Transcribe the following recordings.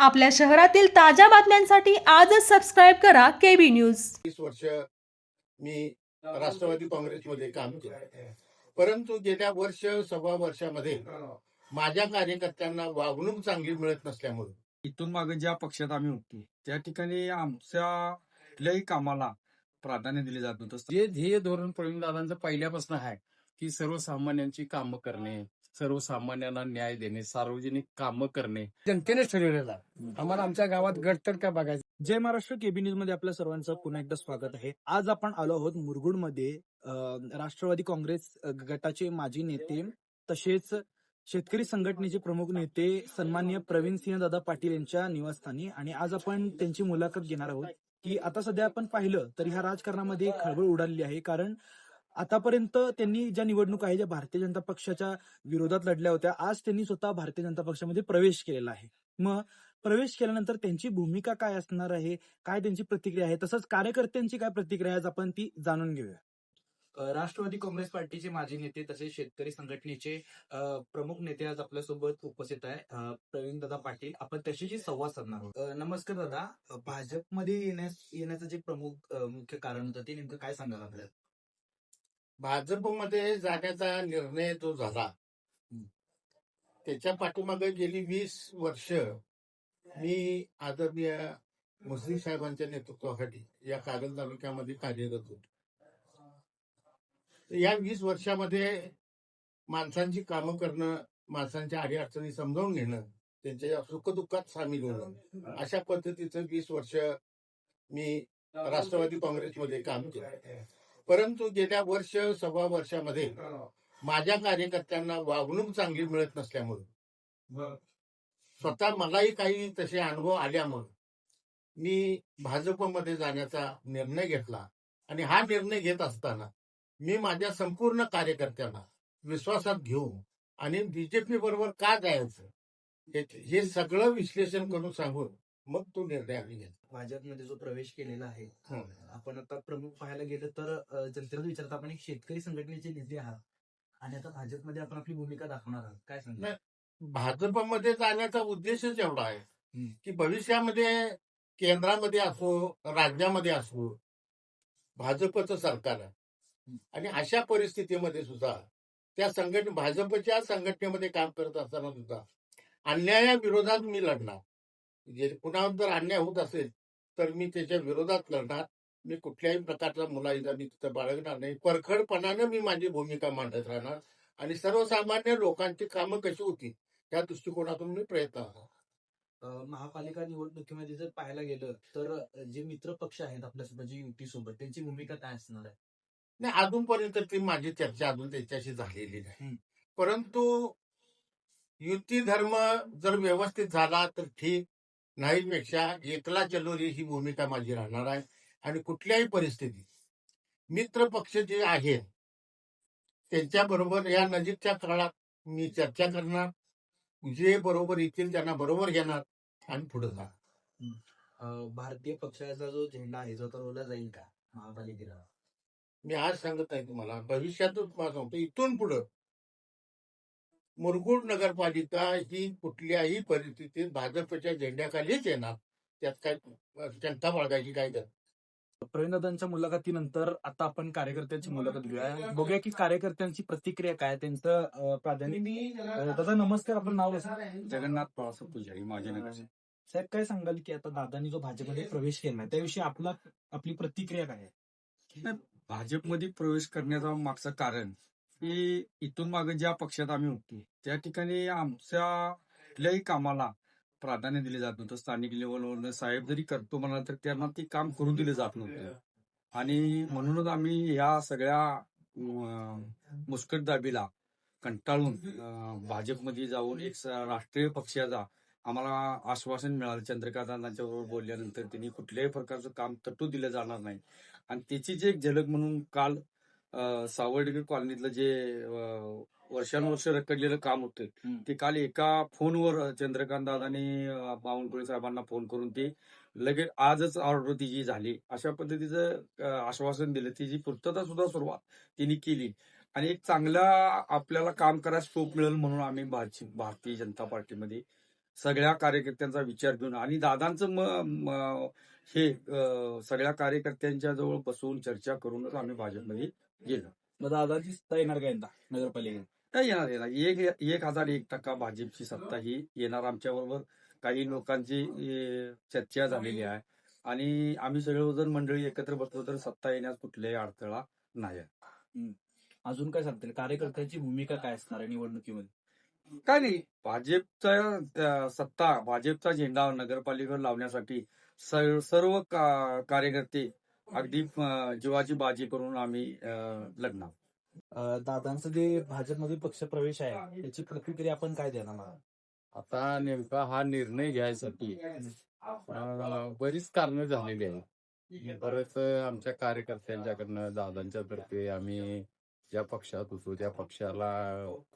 आपल्या शहरातील ताज्या बातम्यांसाठी आजच सबस्क्राईब करा केबी न्यूज तीस वर्ष मी राष्ट्रवादी काँग्रेसमध्ये काम केलं. परंतु गेल्या वर्ष सव्वा वर्षामध्ये माझ्या कार्यकर्त्यांना वागणूक चांगली मिळत नसल्यामुळे इथून मागे ज्या पक्षात आम्ही होतो त्या ठिकाणी आमच्या कुठल्याही कामाला प्राधान्य दिले जात नव्हतं. जे ध्येय धोरण प्रवीणदादांचं पहिल्यापासून आहे की सर्वसामान्यांची कामं करणे सर्वसामान्यांना न्याय देणे सार्वजनिक कामं करणे. जनतेनेच ठरवलेलं आम्हाला आमच्या गावात गट तर काय बघायचं? जय महाराष्ट्र केबी न्यूजमध्ये आपल्या सर्वांचं पुन्हा एकदा स्वागत आहे. आज आपण आलो आहोत मुरगुडमध्ये. अं, राष्ट्रवादी काँग्रेस गटाचे माजी नेते तसेच शेतकरी संघटनेचे प्रमुख नेते सन्मान्य प्रवीण सिंह दादा पाटील यांच्या निवासस्थानी आणि आज आपण त्यांची मुलाखत घेणार आहोत. की आता सध्या आपण पाहिलं तर ह्या राजकारणामध्ये खळबळ उडालेली आहे. कारण आतापर्यंत त्यांनी ज्या निवडणूक आहे ज्या भारतीय जनता पक्षाच्या विरोधात लढल्या होत्या आज त्यांनी स्वतः भारतीय जनता पक्षामध्ये प्रवेश केलेला आहे. मग प्रवेश केल्यानंतर त्यांची भूमिका काय असणार आहे? काय त्यांची प्रतिक्रिया आहे? तसंच कार्यकर्त्यांची काय प्रतिक्रिया आहे? आज आपण ती जाणून घेऊया. राष्ट्रवादी काँग्रेस पार्टीचे माजी नेते तसेच शेतकरी संघटनेचे प्रमुख नेते आज आपल्यासोबत उपस्थित आहे प्रवीण दादा पाटील. आपण त्याच्याशी संवाद साधणार आहोत. नमस्कार दादा. भाजपमध्ये येण्यास येण्याचं जे प्रमुख मुख्य कारण होतं ते नेमकं काय सांगाल आपल्याला? भाजपमध्ये जाण्याचा निर्णय जो झाला त्याच्या पाठीमागे गेली वीस वर्ष मी आदरणीय मुस्लिम साहेबांच्या नेतृत्वाखाली या कागल तालुक्यामध्ये कार्यरत होतो. या वीस वर्षामध्ये माणसांची कामं करणं माणसांच्या अडीअडचणी समजावून घेणं त्यांच्या सुखदुःखात सामील होणं अशा पद्धतीचं वीस वर्ष मी राष्ट्रवादी काँग्रेसमध्ये काम केलं. परंतु गेल्या वर्ष सव्वा वर्षामध्ये माझ्या कार्यकर्त्यांना वागणूक चांगली मिळत नसल्यामुळे स्वतः मलाही काही तसे अनुभव आल्यामुळे मी भाजपमध्ये जाण्याचा निर्णय घेतला आणि हा निर्णय घेत असताना मी माझ्या संपूर्ण कार्यकर्त्यांना विश्वासात घेऊन आणि बीजेपी बरोबर का जायचं हे- हे सगळं विश्लेषण करून सांगून मग तो निर्णय आम्ही घेतला भाजपमध्ये जो प्रवेश केलेला आहे हं. आपण आता प्रमुख पाहायला गेलं तर अ, जनतेला विचारता आपण एक शेतकरी संघटनेचे नेते आहात आणि आता भाजपमध्ये आपण आपली भूमिका दाखवणार आहात काय सांगा नाही. भाजपमध्ये जाण्याचा उद्देशच एवढा आहे. की भविष्यामध्ये केंद्रामध्ये असो राज्यामध्ये असो भाजपचं सरकार आहे आणि अशा परिस्थितीमध्ये सुद्धा त्या संघटने भाजपच्या संघटनेमध्ये काम करत असताना सुद्धा अन्यायाविरोधात मी लढणार जे कुणावर जर अन्याय होत असेल तर मी त्याच्या विरोधात लढणार. मी कुठल्याही प्रकारचा मुलाहिदा मी तिथं बाळगणार नाही. परखडपणानं मी माझी भूमिका मांडत राहणार. आणि सर्वसामान्य लोकांची कामं कशी होती त्या दृष्टिकोनातून मी प्रयत्न महापालिका निवडणुकीमध्ये जर पाहायला गेलं तर जे मित्र पक्ष आहेत आपल्यासोबत जे युती सोबत त्यांची भूमिका काय असणार आहे? नाही अजूनपर्यंत ती माझी चर्चा अजून त्याच्याशी झालेली नाही. परंतु युती धर्म जर व्यवस्थित झाला तर ठीक. नाहीपेक्षा एकला चलोरी ही भूमिका माझी राहणार आहे आणि कुठल्याही परिस्थितीत. मित्र पक्ष जे आहेत त्यांच्याबरोबर या नजीकच्या काळात मी चर्चा करणार जे बरोबर येतील त्यांना बरोबर घेणार आणि पुढे जाणार. भारतीय पक्षाचा जो झेंडा आहे जो तरवला जाईल का? महापालिकेला. मी आज सांगत आहे तुम्हाला भविष्यातच तुम्हाला सांगतो इथून पुढं मुरगुड नगरपालिका ही कुठल्याही परिस्थितीत भाजपच्या झेंड्याखालीच येणार. त्यात काय चिंता बाळगायची काय गरज? प्रवीणदादांच्या मुलाखतीनंतर आता आपण कार्यकर्त्यांची मुलाखत घेऊया. बघूया की कार्यकर्त्यांची प्रतिक्रिया काय त्यांचं प्राधान्य दादा नमस्कार आपण नाव कसं? जगन्नाथ प्रवास पुजारी माझे नगर साहेब काय सांगाल की आता दादांनी जो भाजपमध्ये प्रवेश केला त्याविषयी आपला आपली प्रतिक्रिया काय आहे? भाजपमध्ये प्रवेश करण्याचं मागचं कारण की इथून मागे ज्या पक्षात आम्ही होतो त्या ठिकाणी आमच्या कुठल्याही कामाला प्राधान्य दिले जात नव्हतं. स्थानिक लेवलवर साहेब जरी करतो म्हणाल तर त्यांना ते काम करून दिले जात नव्हतं. आणि म्हणूनच आम्ही या सगळ्या मुस्कट दाबीला कंटाळून भाजपमध्ये जाऊन एक राष्ट्रीय पक्षाचा आम्हाला आश्वासन मिळालं. चंद्रकांतांच्या बरोबर बोलल्यानंतर त्यांनी कुठल्याही प्रकारचं काम तटू दिलं जाणार नाही. आणि त्याची जी एक झलक म्हणून काल सावर्डेकर कॉलनीतलं जे वर्षानुवर्ष रखडलेलं काम होतं. ते काल एका फोनवर चंद्रकांत दादांनी बावनकुळे साहेबांना फोन करून ते लगेच आजच ऑर्डर तिची झाली अशा पद्धतीचं आश्वासन दिलं तिची पूर्तता सुद्धा सुरुवात तिने केली आणि एक चांगला आपल्याला काम करायला स्कोप मिळेल म्हणून आम्ही भारतीय जनता पार्टीमध्ये सगळ्या कार्यकर्त्यांचा विचार घेऊन आणि दादांचं म- म- हे सगळ्या कार्यकर्त्यांच्या जवळ बसून चर्चा करूनच आम्ही भाजपमध्ये गेलो. मग दादाची सत्ता येणार का यंदा? नगरपालिकेत. नाही येणार येणार. एक एक हजार एक टक्का भाजपची सत्ता ही येणार आमच्या बरोबर. काही लोकांची ए, चर्चा झालेली आहे. आणि आम्ही सगळेजण मंडळी एकत्र बसलो तर सत्ता येण्यास कुठलाही अडथळा नाही आहे. अजून काय सांगतील कार्यकर्त्याची भूमिका काय असणार आहे निवडणुकीमध्ये? काय नाही. भाजपचा सत्ता भाजपचा झेंडा नगरपालिकेवर लावण्यासाठी सर- सर्व का- कार्यकर्ते अगदी जीवाची बाजी करून आम्ही लढणार. दादांचं जे भाजपमध्ये पक्ष प्रवेश आहे त्याची प्रतिक्रिया आपण काय देणार? आता नेमका हा निर्णय घ्यायसाठी बरीच कारणं झालेली आहेत. बरेच आमच्या कार्यकर्त्यांच्याकडनं दादांच्या तर्फे आम्ही ज्या पक्षात होतो त्या पक्षाला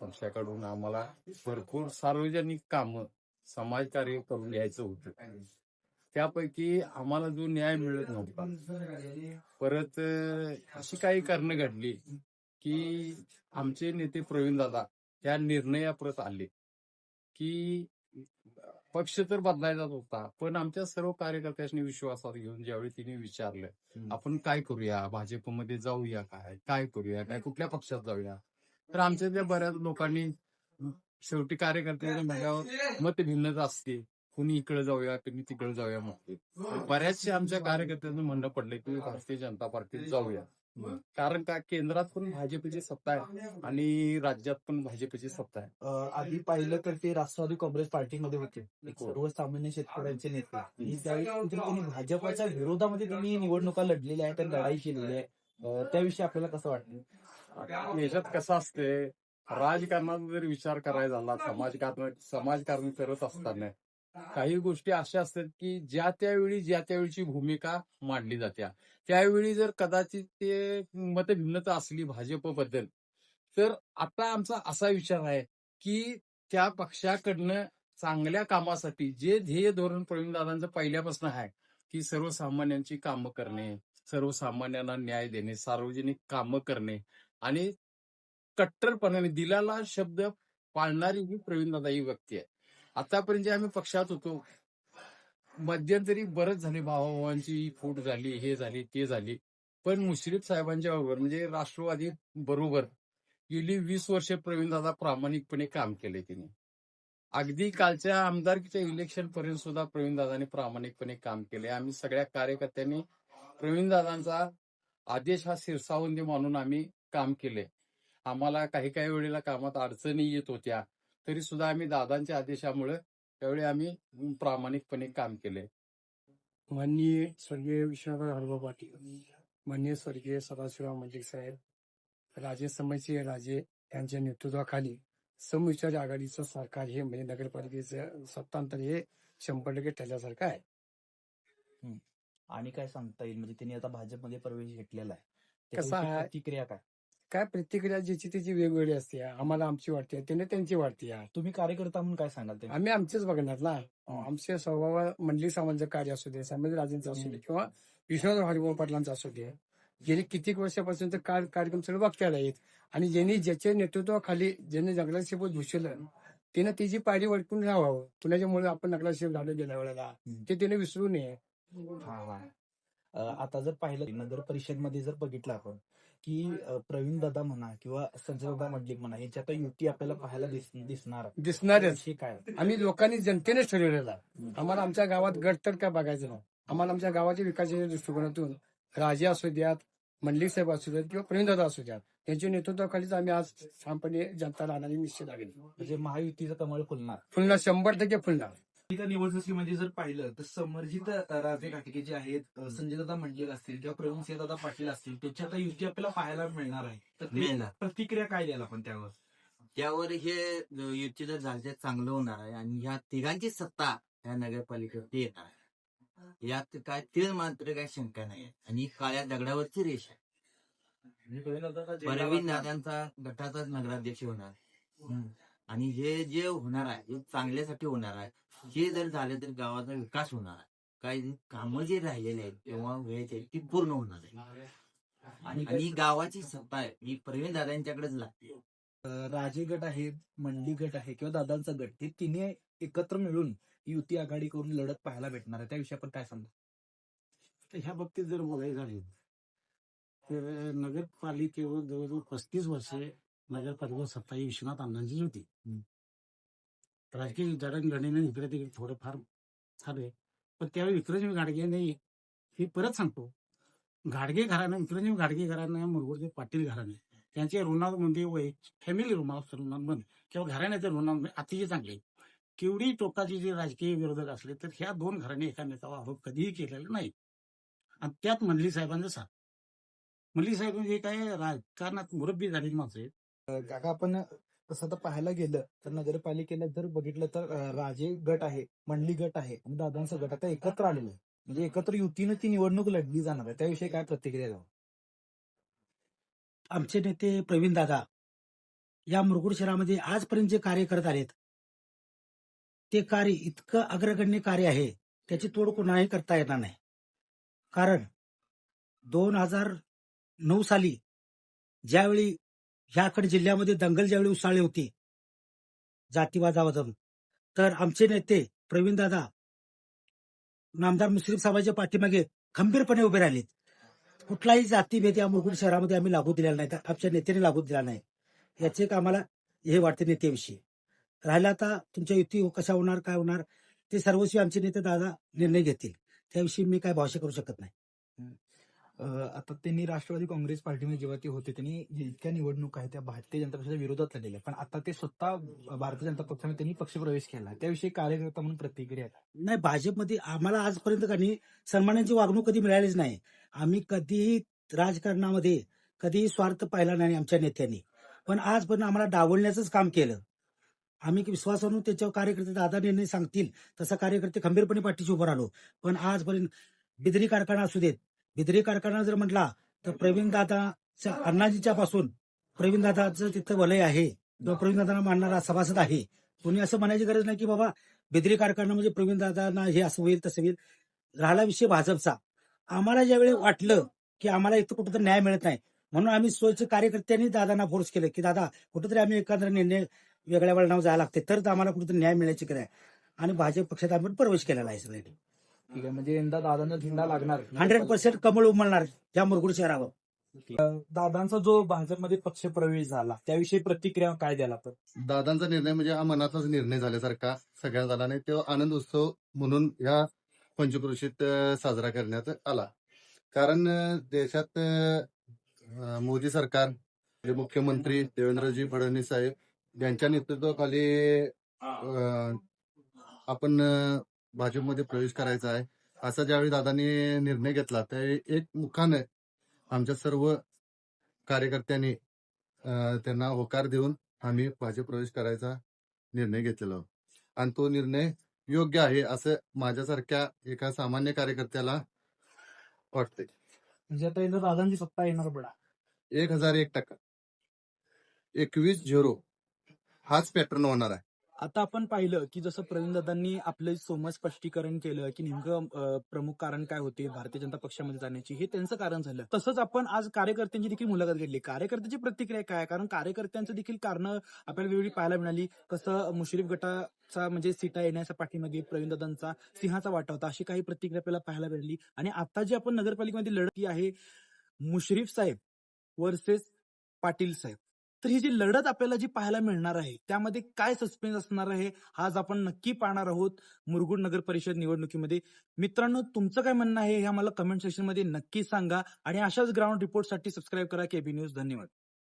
पक्षाकडून आम्हाला भरपूर सार्वजनिक कामं समाजकार्य करून घ्यायचं होतं. त्यापैकी आम्हाला जो न्याय मिळत नव्हता परत अशी काही कारणं घडली की आमचे नेते प्रवीण दादा त्या निर्णयाप्रत आले की पक्ष तर बदलायचाच होता पण आमच्या सर्व कार्यकर्त्यांनी विश्वासात घेऊन ज्यावेळी तिने विचारलं. आपण काय करूया? भाजपमध्ये जाऊया काय? काय करूया? काय कुठल्या पक्षात जाऊया? तर आमच्या त्या बऱ्याच लोकांनी शेवटी कार्यकर्त्यांच्या मत भिन्नता असते. कुणी इकडे जाऊया कुणी तिकडे जाऊया म्हणते बऱ्याचशे आमच्या कार्यकर्त्यांचं म्हणणं पडलं की भारतीय जनता पार्टीत जाऊया. कारण का केंद्रात पण भाजपची सत्ता आहे आणि राज्यात पण भाजपची सत्ता आहे. आधी पाहिलं तर ते राष्ट्रवादी काँग्रेस पार्टीमध्ये होते. हो. सर्वसामान्य शेतकऱ्यांचे नेते. त्यावेळी त्यांनी भाजपच्या विरोधामध्ये त्यांनी निवडणुका लढलेल्या आहेत आणि लढाई केलेली आहे. त्याविषयी आपल्याला कसं वाटतं? याच्यात कसं असते राजकारणाचा जर विचार करायचा झाला समाजकारण समाजकारण करत असताना काही गोष्टी अशा असतात की ज्या त्यावेळी ज्या त्यावेळीची भूमिका मांडली जात्या त्यावेळी जर कदाचित ते मतभिन्नता असली भाजपबद्दल तर आता आमचा असा विचार आहे की त्या पक्षाकडनं चांगल्या कामासाठी जे ध्येय धोरण प्रवीणदादांचं पहिल्यापासून आहे की सर्वसामान्यांची कामं करणे सर्वसामान्यांना न्याय देणे सार्वजनिक कामं करणे आणि कट्टरपणाने दिलाला शब्द पाळणारी ही प्रवीणदादा ही व्यक्ती आहे. आतापर्यंत जे आम्ही पक्षात होतो मध्यंतरी बरंच झाले भावाभावांची फूट झाली हे झाली ते झाली. पण मुश्रीफ साहेबांच्या बरोबर म्हणजे राष्ट्रवादी बरोबर गेली वीस वर्ष प्रवीणदादा प्रामाणिकपणे काम केले त्यांनी अगदी कालच्या आमदारकीच्या इलेक्शन पर्यंत सुद्धा प्रवीणदादांनी प्रामाणिकपणे काम केले. आम्ही सगळ्या कार्यकर्त्यांनी प्रवीणदादांचा आदेश हा शिरसावंदी मानून आम्ही काम केले. आम्हाला काही काही वेळेला कामात अडचणी येत होत्या. तरी सुद्धा आम्ही दादांच्या आदेशामुळे त्यावेळी आम्ही प्रामाणिकपणे काम केले. माननीय स्वर्गीय विश्वनाथ हरबा पाटील माननीय स्वर्गीय सदाशिवराव मलिक साहेब राजे समयचे राजे यांच्या नेतृत्वाखाली समविचार आघाडीचं सरकार हे म्हणजे नगरपालिकेचं सत्तांतर हे शंभर टक्के ठरल्यासारखं आहे. आणि काय सांगता येईल? म्हणजे त्यांनी आता भाजपमध्ये प्रवेश घेतलेला आहे. कसं? प्रतिक्रिया काय? काय प्रतिक्रिया ज्याची त्याची वेगवेगळी असते. आम्हाला आमची वाटते त्याने त्यांची वाटते. तुम्ही कार्यकर्ता म्हणून काय सांगाल ते? आम्ही आमचेच बघणार ना. आमचे स्वभाव मंडली सामांचं कार्य असू दे राजेंचं असू दे किंवा विश्वनाथ हरिभाऊ पाटलांचं असू दे गेली कित्येक वर्षापासून तर कार- कार्यक्रम सगळं बघतायला आहेत. आणि ज्यांनी ज्याच्या नेतृत्वाखाली ज्यांनी नगराशेप भूषलं त्यानं त्याची पायरी वळकून राहावं. कुणाच्यामुळे आपण नगराशेप झालो गेल्या वेळेला ते त्याने विसरू नये. हा हा. आता जर पाहिलं नगर परिषदमध्ये जर बघितलं आपण की प्रवीण दादा म्हणा किंवा संजय दादा मंडलिक म्हणा यांची आता युती आपल्याला पाहायला दिस- दिसणार आहे. दिसणारच त्याविषयी काय आम्ही लोकांनी जनतेनेच ठरवलेला आहे. आम्हाला आमच्या गावात गट तर काय बघायचं नाही. आम्हाला आमच्या गावाच्या विकासाच्या दृष्टिकोनातून राजे असू द्यात मंडलिक साहेब असू द्यात किंवा प्रेमदादा असू द्यात यांच्या नेतृत्वाखालीच आम्ही आज ठामपणे जनता राहणारी निश्चित लागेल म्हणजे महायुतीचं कमळ फुलणार. फुलणार शंभर टक्के फुलणार. पालिका निवडणुकीमध्ये जर पाहिलं तर समर्जित राजे घाटगे जे आहेत अ, संजय दादा मंडलिक असतील किंवा प्रवीण दादा पाटील असतील त्यांची आता युती आपल्याला पाहायला मिळणार आहे. तर ते मिळणार. प्रतिक्रिया काय द्याल आपण त्यावर? त्यावर हे युती जर झालं तर चांगलं होणार आहे आणि ह्या तिघांची सत्ता ह्या नगरपालिकेवरती येणार आहे. यात काय तीळ मात्र काय शंका नाही आणि ही काळ्या दगडावरची रेष आहे. परवीन दादांचा गटाचाच नगराध्यक्ष होणार. आणि हे जे होणार आहे हे चांगल्यासाठी होणार आहे हे जर झालं तर गावाचा विकास होणार. आहे काही कामं जे राहिलेले आहेत तेव्हा वेळेचे ती पूर्ण होणार आहे. आणि ही गावाची सत्ता आहे. ही प्रवीण दादांच्याकडेच लागते. राजे गट आहे मंडली गट आहे किंवा दादांचा गट हे तिन्ही एकत्र मिळून युती आघाडी करून लढत पाहायला भेटणार आहे. त्याविषयी आपण काय सांगतो तर ह्या बाबतीत जर बोलायचं झाले तर नगरपालिकेवर जवळजवळ पस्तीस वर्षे नगरपालिका सत्ता ही विश्वनाथ अण्णांचीच होती. राजकीय जडणघडणीने इकडे तिकडे थोडंफार झाले पण त्यावेळी विक्रमजी गाडगेने हे परत सांगतो. गाडगे घराणं विक्रमजी गाडगे घराणं मुरगुडचे पाटील घराणे त्यांचे ऋणामध्ये वय फॅमिली ऋणात ऋणांमध्ये किंवा घराण्याच्या ऋणांमध्ये अतिशय चांगले केवढी टोकाचे जे राजकीय विरोधक असले तर ह्या दोन घराने एकामेकावर आरोप कधीही केलेला नाही आणि त्यात मल्ली साहेबांचा साथ. मल्ली साहेब म्हणजे काय राजकारणात मुरब्बी झालेली माणसं आहेत. काका आपण तसं आता पाहायला गेलं तर नगरपालिकेला जर बघितलं तर राजे गट आहे मंडली गट आहे आणि दादांचा गट आता एकत्र आलेलं आहे. म्हणजे एकत्र युतीनं ती निवडणूक लढली जाणार आहे. त्याविषयी काय प्रतिक्रिया द्यावं? आमचे नेते प्रवीण दादा या मुरगुड शहरामध्ये आजपर्यंत जे कार्य करत आलेत ते कार्य इतकं अग्रगण्य कार्य आहे त्याची तोड कोणाही करता येणार नाही. कारण दोन हजार नऊ साली ज्यावेळी ह्याकडे जिल्ह्यामध्ये दंगल ज्यावेळी उसळली होती जातीवादावादम तर आमचे नेते प्रवीण दादा नामदार मुस्लिम समाजाच्या पाठीमागे खंबीरपणे उभे राहिलेत. कुठलाही जातीभेद या मुरगुड शहरामध्ये आम्ही लागू दिलेला नाही. तर आमच्या नेत्याने लागू दिला नाही. याचे एक आम्हाला हे वाटते नेत्याविषयी. राहिला आता तुमच्या युती हो, कशा होणार काय होणार ते सर्वस्वी आमचे नेते दादा निर्णय घेतील. त्याविषयी मी काय भाषा करू शकत नाही. आता त्यांनी राष्ट्रवादी काँग्रेस पार्टीमध्ये जेव्हा ते होते त्यांनी जितक्या निवडणूक आहेत त्या भारतीय जनता पक्षाच्या विरोधात लढलेल्या. पण आता ते स्वतः भारतीय जनता पक्षाने त्यांनी पक्षप्रवेश केला. त्याविषयी कार्यकर्ता म्हणून प्रतिक्रिया नाही भाजपमध्ये आम्हाला आजपर्यंत काही सन्मानाची वागणूक कधी मिळालीच नाही. आम्ही कधीही राजकारणामध्ये कधीही स्वार्थ पाहिला नाही आमच्या नेत्यांनी. पण आजपर्यंत आम्हाला डावलण्याचंच काम केलं. आम्ही विश्वासानं त्याच्यावर कार्यकर्ते दादा निर्णय सांगतील तसा कार्यकर्ते खंबीरपणे पाठीशी उभं राहिलो. पण आजपर्यंत बिदरी कारखाना असू देत भिद्रे कारखाना जर म्हटला तर प्रवीण दादा अण्णाजीच्या पासून प्रवीण दादाचं तिथं वलय आहे. किंवा प्रवीण दादांना मानणारा सभासद आहे. कोणी असं म्हणायची गरज नाही की बाबा भिद्रे कारखाना म्हणजे प्रवीण दादांना हे असं होईल तसं होईल. राहिला विषय भाजपचा. आम्हाला ज्यावेळी वाटलं की आम्हाला इथं कुठंतरी न्याय मिळत नाही म्हणून आम्ही स्वच्छ कार्यकर्त्यांनी दादांना फोर्स केलं की दादा कुठंतरी आम्ही एखादा निर्णय वेगळ्या वळणावर जायला लागते तर आम्हाला कुठेतरी न्याय मिळायची काय आणि भाजप पक्षात आम्ही प्रवेश केलेला आहे सगळ्यांनी. ठीक आहे. म्हणजे यंदा दादांना झेंडा लागणार. हंड्रेड पर्सेंट कमळ उमलणार या मुरगुड शहरावर दादांचा जो भाजपमध्ये पक्षप्रवेश झाला त्याविषयी प्रतिक्रिया काय द्याल आपण? दादांचा निर्णय म्हणजे हा मनातलाच निर्णय झाल्यासारखा सगळ्या झाला नाही तो आनंद उत्सव म्हणून ह्या पंचक्रोशीत साजरा करण्यात आला. कारण देशात मोदी सरकार मुख्यमंत्री देवेंद्रजी फडणवीस साहेब यांच्या नेतृत्वाखाली अं, आपण भाजपमध्ये प्रवेश करायचा आहे. असा ज्यावेळी दादांनी निर्णय घेतला त्या एक मुखाने आमच्या सर्व कार्यकर्त्यांनी त्यांना होकार देऊन आम्ही भाजप प्रवेश करायचा निर्णय घेतलेला. आणि तो निर्णय योग्य आहे असं माझ्यासारख्या एका सामान्य कार्यकर्त्याला वाटतंय म्हणजे आता यंदा दादांची सत्ता येणार बडा. एक हजार एक टक्का. एकवीस झिरो. हाच पॅटर्न होणार आहे. आता आपण पाहिलं की जसं प्रवीण दादांनी आपलं सोमत स्पष्टीकरण केलं की नेमकं प्रमुख कारण काय होते भारतीय जनता पक्षामध्ये जाण्याची हे त्यांचं कारण झालं. तसंच आपण आज कार्यकर्त्यांची देखील मुलाखत घेतली. कार्यकर्त्याची प्रतिक्रिया काय? आहे? कारण कार्यकर्त्यांचं देखील कारण आपल्याला वेगवेगळी पाहायला मिळाली. कसं मुश्रीफ गटाचा म्हणजे सीटा येण्याच्या पाठीमागे प्रवीण दादांचा सिंहाचा वाटा होता अशी काही प्रतिक्रिया आपल्याला पाहायला मिळाली. आणि आता जी आपण नगरपालिकेमध्ये लढती आहे मुश्रीफ साहेब वर्सेस पाटील साहेब. तर ही जी लढत आपल्याला जी पाहायला मिळणार आहे त्यामध्ये काय सस्पेन्स असणार आहे आज आपण नक्की पाहणार आहोत मुरगुड नगर परिषद निवडणुकीमध्ये. मित्रांनो तुमचं काय म्हणणं आहे हे आम्हाला कमेंट सेक्शनमध्ये नक्की सांगा आणि अशाच ग्राउंड रिपोर्टसाठी सबस्क्राईब करा. केबी न्यूज धन्यवाद.